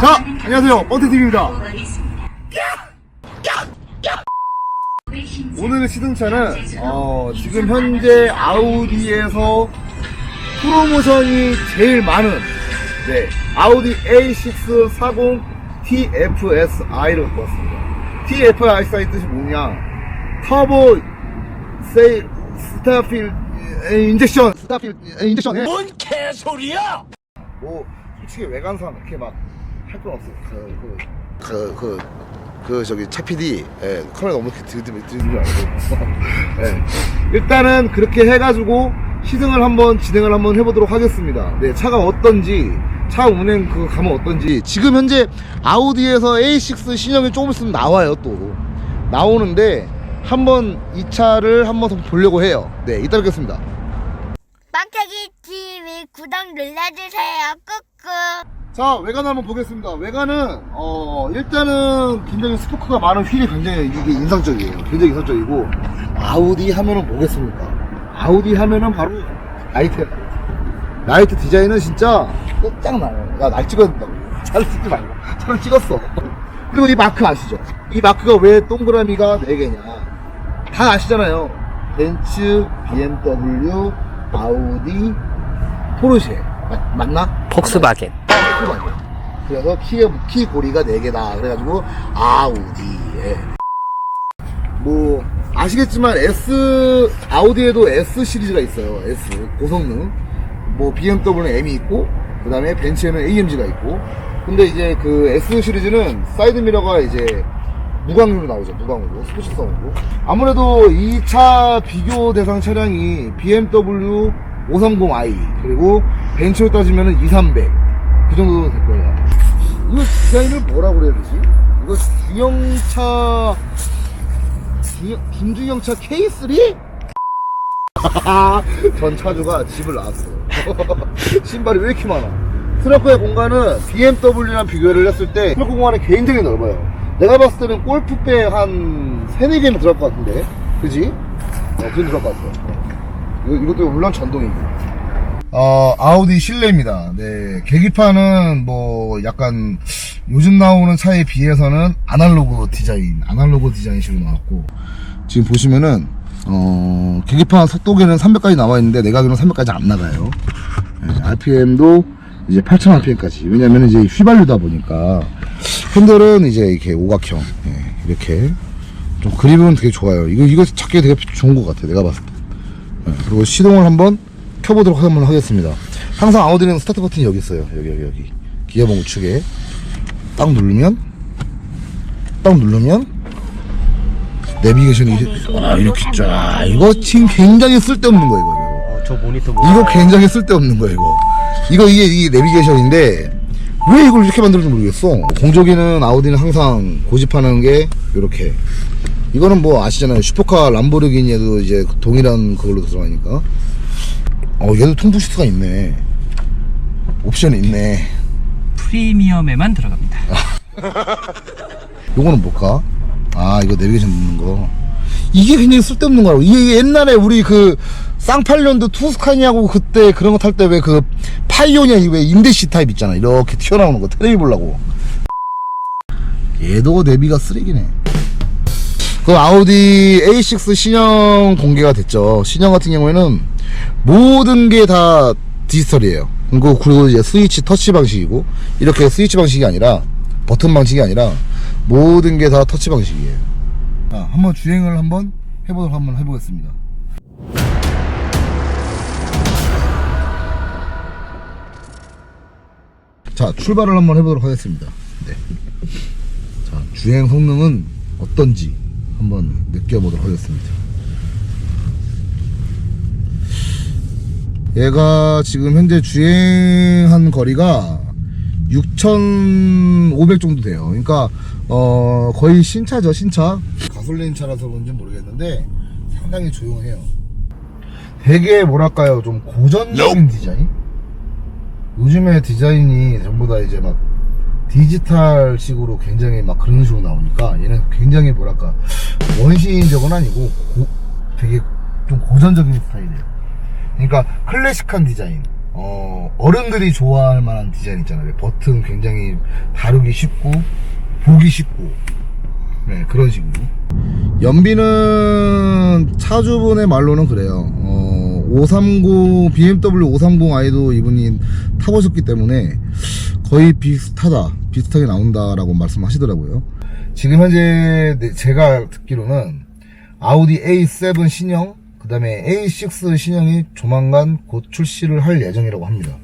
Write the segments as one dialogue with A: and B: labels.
A: 자, 안녕하세요. 뻥튀TV입니다. 오늘의 시승차는, 어, 지금 현재 아우디에서 프로모션이 제일 많은, 네, 아우디 A6 40 TFSI를 봤습니다. TFSI 뜻이 뭐냐? 터보 세이 스타필 인젝션 스타필 인젝션
B: 뭔 개소리야!
A: 뭐 솔직히 외관상 그렇게 막 할 건 없어요. 그, 그, 그, 그, 그 저기 차 PD 예, 카메라 너무 이렇게 들이대면 들이지 말고 예. 일단은 그렇게 해가지고 시승을 한번 진행을 한번 해보도록 하겠습니다. 네 차가 어떤지 차 운행 그 감은 어떤지 지금 현재 아우디에서 A6 신형이 조금 있으면 나와요 또 나오는데 한번 이 차를 한번 더 보려고 해요. 네 이따 뵙겠습니다.
C: 빵태기 TV 구독 눌러주세요. 꾹꾹.
A: 자 외관 한번 보겠습니다. 외관은 어 일단은 굉장히 스포크가 많은 휠이 굉장히 이게 인상적이에요. 굉장히 인상적이고 아우디 하면은 뭐겠습니까? 아우디 하면은 바로 라이트. 라이트 디자인은 진짜 끝장나요 야날 된다고. 차를 찍지 말고. 차를 찍었어. 그리고 이 마크 아시죠? 이 마크가 왜 동그라미가 4개냐? 다 아시잖아요. 벤츠, BMW, 아우디, 포르쉐. 맞, 맞나?
B: 폭스바겐.
A: 크거든요. 그래서 키, 키 고리가 4개다. 그래가지고, 아우디. 예. 뭐, 아시겠지만, S, 아우디에도 S 시리즈가 있어요. S. 고성능. 뭐, BMW는 M이 있고, 그 다음에 벤츠에는 AMG가 있고, 근데 이제 그 S 시리즈는 사이드 미러가 이제 무광으로 나오죠. 무광으로. 스포츠성으로. 아무래도 이 차 비교 대상 차량이 BMW 530i, 그리고 벤츠로 따지면 2300. 그 정도 될 거예요. 이거 디자인을 뭐라고 그래야 되지? 이거 중형차, 중형, 김중형차 K3? 전 차주가 집을 나왔어요. 신발이 왜 이렇게 많아? 트렁크의 공간은 BMW랑 비교를 했을 때 트렁크 공간이 굉장히 넓어요. 내가 봤을 때는 골프백 한 3, 4개는 들어갈 것 같은데. 그지? 어, 그건 들어갈 것 같아. 이거, 이것도 물론 전동이고. 어, 아우디 실내입니다. 네, 계기판은 뭐 약간 요즘 나오는 차에 비해서는 아날로그 디자인, 아날로그 디자인식으로 나왔고 지금 보시면은 어, 계기판 속도계는 300까지 나와 있는데 내가기로는 300까지 안 나가요. 네, RPM도 이제 8000rpm까지. 왜냐면 이제 휘발유다 보니까 핸들은 이제 이렇게 오각형 네, 이렇게 좀 그립은 되게 좋아요. 이거 이거 찾기 되게 좋은 것 같아. 내가 봤을 때. 네, 그리고 시동을 한번 켜보도록 한번 하겠습니다. 항상 아우디는 스타트 버튼이 여기 있어요. 여기, 여기, 여기. 기어봉 우측에. 딱 누르면, 딱 누르면, 내비게이션이 이렇게, 아, 이렇게 쫙. 이거 지금 굉장히 쓸데없는 거예요, 이거.
B: 어, 저 모니터
A: 이거 굉장히 쓸데없는 거예요, 이거. 이거, 이게, 이게 내비게이션인데, 왜 이걸 이렇게 만들었는지 모르겠어. 공조기는 아우디는 항상 고집하는 게, 요렇게. 이거는 뭐 아시잖아요. 슈퍼카 람보르기니에도 이제 동일한 그걸로 들어가니까. 어, 얘도 통풍 시트가 있네. 옵션이 있네.
B: 프리미엄에만 들어갑니다.
A: 요거는 뭘까? 아, 이거 내비게이션 넣는 거. 이게 굉장히 쓸데없는 거라고. 이게 옛날에 우리 그 쌍팔년도 투스카니하고 그때 그런 거 탈 때 왜 그 파이오니아 왜 임대시 타입 있잖아. 이렇게 튀어나오는 거. 테레비 보려고. 얘도 내비가 쓰레기네. 그 아우디 A6 신형 공개가 됐죠. 신형 같은 경우에는 모든 게 다 디지털이에요. 그리고 그리고 이제 스위치 터치 방식이고 이렇게 스위치 방식이 아니라 버튼 방식이 아니라 모든 게 다 터치 방식이에요. 자, 한번 주행을 한번 해보도록 한번 해보겠습니다. 자, 출발을 한번 해보도록 하겠습니다. 네. 자, 주행 성능은 어떤지 한번 느껴보도록 하겠습니다. 얘가 지금 현재 주행한 거리가 6,500 정도 돼요. 그러니까 어 거의 신차죠, 신차. 가솔린 차라서 그런지 모르겠는데 상당히 조용해요. 되게 뭐랄까요, 좀 고전적인 디자인? 요즘에 디자인이 전부 다 이제 막 디지털식으로 굉장히 막 그런 식으로 나오니까 얘는 굉장히 뭐랄까 원시인적은 아니고 고- 되게 좀 고전적인 스타일이에요. 그러니까 클래식한 디자인. 어, 어른들이 좋아할 만한 디자인 있잖아요. 버튼 굉장히 다루기 쉽고, 보기 쉽고, 네, 그런 식으로. 연비는 차주분의 말로는 그래요. 어, 530, BMW 530i도 이분이 타보셨기 때문에 거의 비슷하다, 비슷하게 나온다라고 말씀하시더라고요. 지금 현재 네- 제가 듣기로는 아우디 A7 신형, 그 다음에 A6 신형이 조만간 곧 출시를 할 예정이라고 합니다.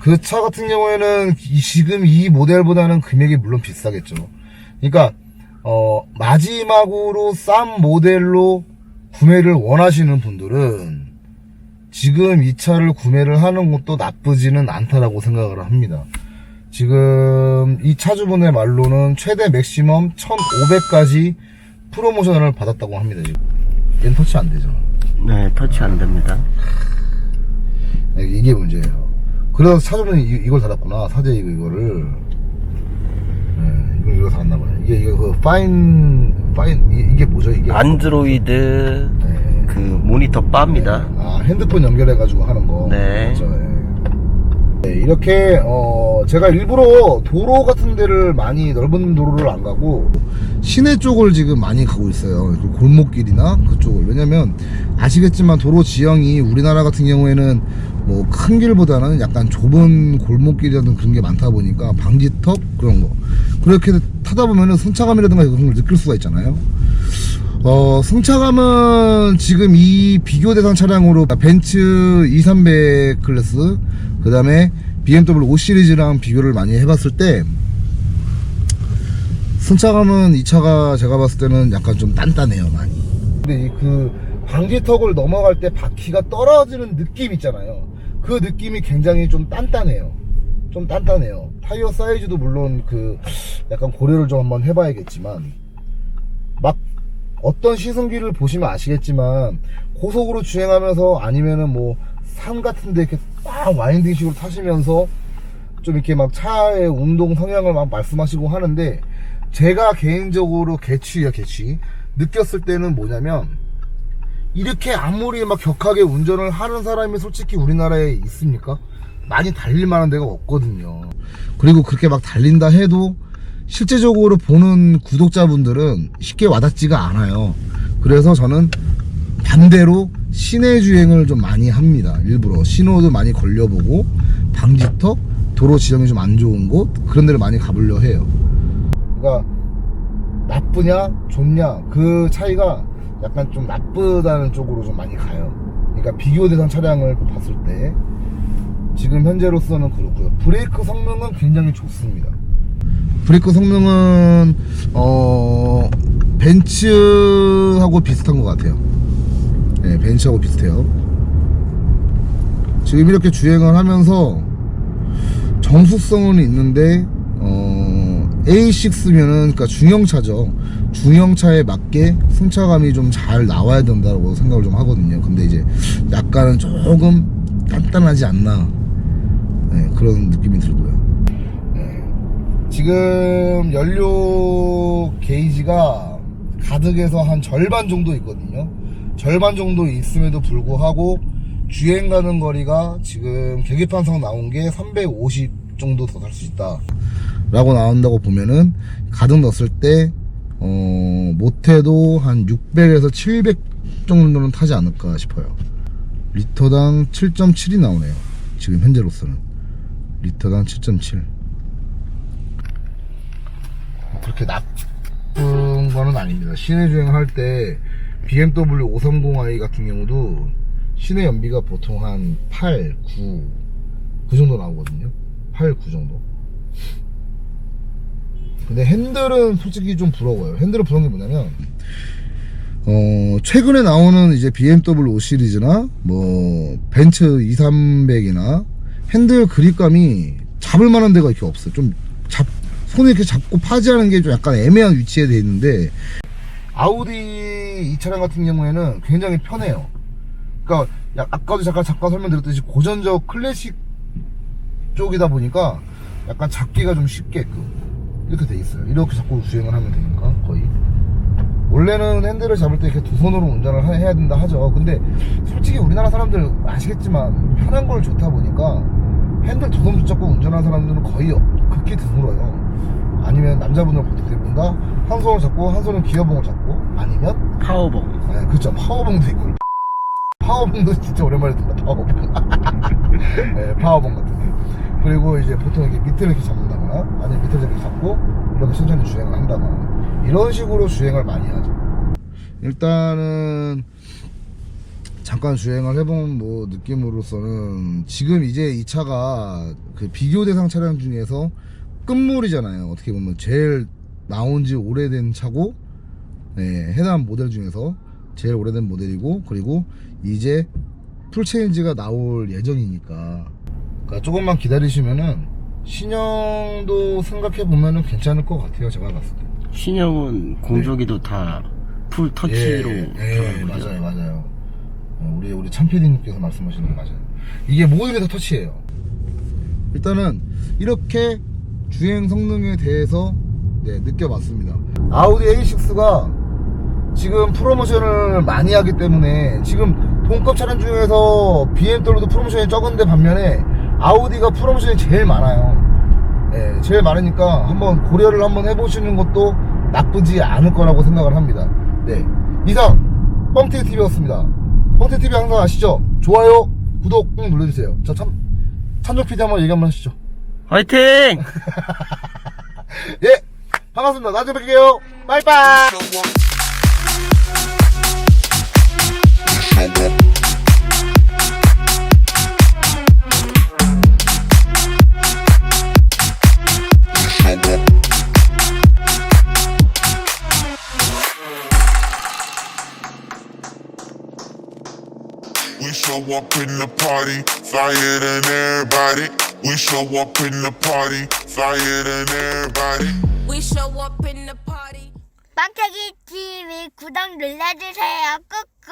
A: 그 차 같은 경우에는 이- 지금 이 모델보다는 금액이 물론 비싸겠죠. 그러니까 어, 마지막으로 싼 모델로 구매를 원하시는 분들은 지금 이 차를 구매를 하는 것도 나쁘지는 않다라고 생각을 합니다. 지금 이 차주분의 말로는 최대 맥시멈 1500까지 프로모션을 받았다고 합니다. 지금. 얘는 터치 안 되잖아.
D: 네, 터치 안 됩니다.
A: 이게 문제예요. 그래서 차주분이 이, 이 걸 달았구나. 사제 이거, 이거를. 네, 이걸 이거 달았나봐요. 이게, 이거 그, 파인, 파인, 이, 이게 뭐죠, 이게?
D: 안드로이드
A: 네.
D: 그 모니터 바입니다.
A: 아, 핸드폰 연결해가지고 하는 거.
D: 네.
A: 그렇죠, 네. 네, 이렇게, 어, 제가 일부러 도로 같은 데를 많이 넓은 도로를 안 가고, 시내 쪽을 지금 많이 가고 있어요. 그 골목길이나 그쪽을. 왜냐면, 아시겠지만 도로 지형이 우리나라 같은 경우에는 뭐 큰 길보다는 약간 좁은 골목길이라든 그런 게 많다 보니까 방지턱 그런 거. 그렇게 타다 보면은 승차감이라든가 그런 걸 느낄 수가 있잖아요. 어, 승차감은 지금 이 비교 대상 차량으로 벤츠 2300 클래스, 그 다음에 BMW 5 시리즈랑 비교를 많이 해봤을 때, 승차감은 이 차가 제가 봤을 때는 약간 좀 단단해요, 많이. 근데 이그 방지턱을 넘어갈 때 바퀴가 떨어지는 느낌 있잖아요. 그 느낌이 굉장히 좀 단단해요. 좀 단단해요. 타이어 사이즈도 물론 그 약간 고려를 좀 한번 해봐야겠지만, 막 어떤 시승기를 보시면 아시겠지만 고속으로 주행하면서 아니면은 뭐 산 같은데 이렇게 딱 와인딩식으로 타시면서 좀 이렇게 막 차의 운동 성향을 막 말씀하시고 하는데 제가 개인적으로 개취야 개취 느꼈을 때는 뭐냐면 이렇게 아무리 막 격하게 운전을 하는 사람이 솔직히 우리나라에 있습니까? 많이 달릴 만한 데가 없거든요. 그리고 그렇게 막 달린다 해도 실제적으로 보는 구독자분들은 쉽게 와닿지가 않아요. 그래서 저는 반대로 시내 주행을 좀 많이 합니다. 일부러 신호도 많이 걸려보고 방지턱, 도로 지형이 좀 안 좋은 곳 그런 데를 많이 가보려 해요. 그러니까 나쁘냐 좋냐 그 차이가 약간 좀 나쁘다는 쪽으로 좀 많이 가요. 그러니까 비교 대상 차량을 봤을 때 지금 현재로서는 그렇고요. 브레이크 성능은 굉장히 좋습니다. 브레이크 성능은 어 벤츠하고 비슷한 것 같아요. 네, 벤츠하고 비슷해요. 지금 이렇게 주행을 하면서 정수성은 있는데 어 A6면은 그러니까 중형차죠. 중형차에 맞게 승차감이 좀 잘 나와야 된다고 생각을 좀 하거든요. 근데 이제 약간은 조금 단단하지 않나 네, 그런 느낌이 들고요. 네. 지금 연료 게이지가 가득에서 한 절반 정도 있거든요. 절반 정도 있음에도 불구하고 주행 가는 거리가 지금 계기판상 나온 게 350 정도 더 갈 수 있다. 라고 나온다고 보면은 가득 넣었을 때 어, 못해도 한 600에서 700 정도는 타지 않을까 싶어요. 리터당 7.7이 나오네요. 지금 현재로서는. 리터당 7.7. 그렇게 나쁜 거는 아닙니다. 시내 주행을 할때 BMW 530i 같은 경우도 시내 연비가 보통 한 8, 9, 그 정도 나오거든요. 8, 9 정도. 근데 핸들은 솔직히 좀 부러워요. 핸들은 부러운 게 뭐냐면, 어, 최근에 나오는 이제 BMW 5 시리즈나, 뭐, 벤츠 2300이나, 핸들 그립감이 잡을 만한 데가 이렇게 없어요. 좀 잡, 손에 이렇게 잡고 파지하는 게 좀 약간 애매한 위치에 돼 있는데, 아우디 이 차량 같은 경우에는 굉장히 편해요. 그러니까, 야- 아까도 잠깐, 잠깐 설명드렸듯이 고전적 클래식 쪽이다 보니까 약간 잡기가 좀 쉽게끔 이렇게 돼 있어요. 이렇게 자꾸 주행을 하면 되니까 거의 원래는 핸들을 잡을 때 이렇게 두 손으로 운전을 하- 해야 된다 하죠. 근데 솔직히 우리나라 사람들 아시겠지만 편한 걸 좋다 보니까 핸들 두 손 붙잡고 운전하는 사람들은 거의 없- 극히 드물어요. 아니면 남자분들 보통 대부분 다한 손을 잡고 한 손은 기어봉을 잡고 아니면
D: 파워봉.
A: 네, 그렇죠. 파워봉도 있고. 파워봉도 진짜 오랜만에 듣다. 파워봉. 네, 파워봉 같은 게. 그리고 이제 보통 이게 밑을 이렇게 잡는다거나 아니면 밑을 이렇게 잡고 이렇게 천천히 주행을 한다거나 이런 식으로 주행을 많이 하죠. 일단은 잠깐 주행을 해본 뭐 느낌으로서는 지금 이제 이 차가 그 비교 대상 차량 중에서 끝물이잖아요. 어떻게 보면 제일 나온 지 오래된 차고 네, 해당 모델 중에서 제일 오래된 모델이고 그리고 이제 풀체인지가 나올 예정이니까 그러니까 조금만 기다리시면은 신형도 생각해 보면은 괜찮을 것 같아요 제가 봤을 때
D: 신형은 공조기도 다풀 터치로.
A: 예, 예,
D: 들어가고요.
A: 맞아요 맞아요 어, 우리 우리 참PD님께서 말씀하시는 거 맞아요 이게 모든 게 다 터치예요 일단은 이렇게 주행 성능에 대해서 네, 느껴봤습니다 아우디 A6가 지금 프로모션을 많이 하기 때문에 지금 동급 차량 중에서 BMW도 프로모션이 적은데 반면에 아우디가 프로모션이 제일 많아요 예, 제일 많으니까 한번 고려를 한번 해보시는 것도 나쁘지 않을 거라고 생각을 합니다. 네. 이상, 뻥튀TV였습니다. 뻥튀TV 항상 아시죠? 좋아요, 구독 꼭 눌러주세요. 자, 참, 찬조 PD 한번 얘기 한번 하시죠.
D: 화이팅!
A: 예! 반갑습니다. 나중에 뵐게요. 빠이빠이!
E: We show up in the party, flyer than everybody. We show up in the party, flyer than everybody.
F: We show up in the party.
C: 빵태기 TV 구독 눌러주세요. 꾹꾹.